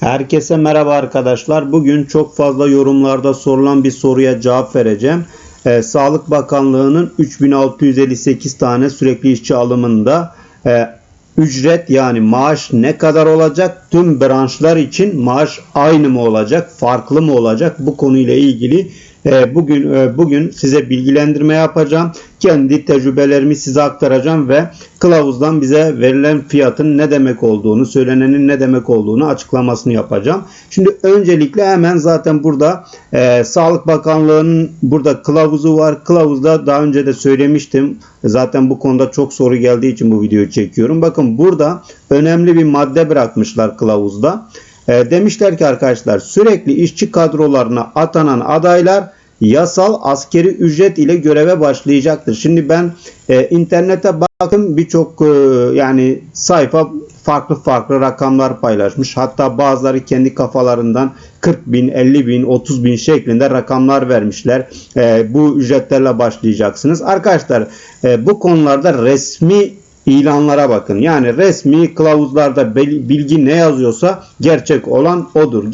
Herkese merhaba arkadaşlar. Bugün çok fazla yorumlarda sorulan bir soruya cevap vereceğim. Ee, Sağlık Bakanlığı'nın 3658 tane sürekli işçi alımında e, ücret yani maaş ne kadar olacak? Tüm branşlar için maaş aynı mı olacak? Farklı mı olacak? Bu konuyla ilgili bugün e, bugün size bilgilendirme yapacağım. Kendi tecrübelerimi size aktaracağım ve kılavuzdan bize verilen fiyatın ne demek olduğunu, söylenenin ne demek olduğunu açıklamasını yapacağım. Şimdi öncelikle hemen zaten burada e, Sağlık Bakanlığı'nın burada kılavuzu var. Kılavuzda daha önce de söylemiştim. Zaten bu konuda çok soru geldiği için bu videoyu çekiyorum. Bakın burada önemli bir madde bırakmışlar kılavuzda. E, demişler ki arkadaşlar sürekli işçi kadrolarına atanan adaylar yasal askeri ücret ile göreve başlayacaktır. Şimdi ben e, internete baktım birçok e, yani sayfa farklı farklı rakamlar paylaşmış. Hatta bazıları kendi kafalarından 40 bin, 50 bin, 30 bin şeklinde rakamlar vermişler. E, bu ücretlerle başlayacaksınız. Arkadaşlar e, bu konularda resmi ilanlara bakın. Yani resmi kılavuzlarda bilgi ne yazıyorsa gerçek olan odur.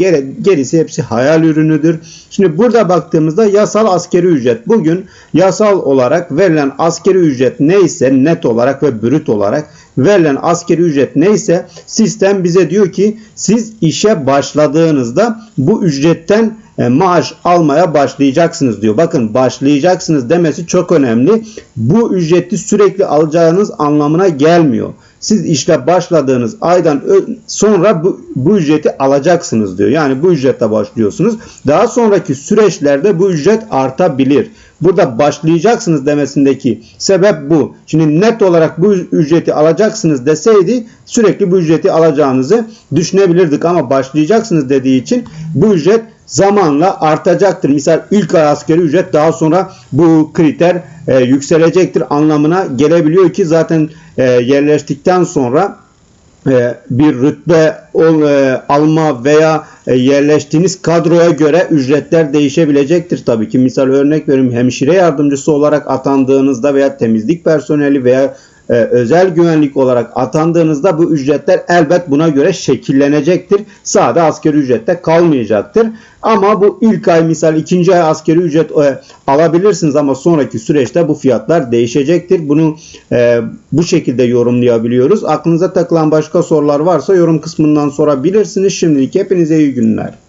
Gerisi hepsi hayal ürünüdür. Şimdi burada baktığımızda yasal askeri ücret. Bugün yasal olarak verilen askeri ücret neyse net olarak ve brüt olarak verilen askeri ücret neyse sistem bize diyor ki siz işe başladığınızda bu ücretten e, maaş almaya başlayacaksınız diyor. Bakın başlayacaksınız demesi çok önemli. Bu ücreti sürekli alacağınız anlamına gelmiyor. Siz işle başladığınız aydan sonra bu, bu ücreti alacaksınız diyor. Yani bu ücretle başlıyorsunuz. Daha sonraki süreçlerde bu ücret artabilir. Burada başlayacaksınız demesindeki sebep bu. Şimdi net olarak bu ücreti alacaksınız deseydi sürekli bu ücreti alacağınızı düşünebilirdik ama başlayacaksınız dediği için bu ücret zamanla artacaktır. Misal ilk ay askeri ücret daha sonra bu kriter e, yükselecektir anlamına gelebiliyor ki zaten e, yerleştikten sonra e, bir rütbe ol, e, alma veya e, yerleştiğiniz kadroya göre ücretler değişebilecektir tabii ki. Misal örnek veriyorum hemşire yardımcısı olarak atandığınızda veya temizlik personeli veya e, özel güvenlik olarak atandığınızda bu ücretler elbet buna göre şekillenecektir. Sade askeri ücrette kalmayacaktır. Ama bu ilk ay misal ikinci ay askeri ücret e, alabilirsiniz ama sonraki süreçte bu fiyatlar değişecektir. Bunu e, bu şekilde yorumlayabiliyoruz. Aklınıza takılan başka sorular varsa yorum kısmından sorabilirsiniz. Şimdilik hepinize iyi günler.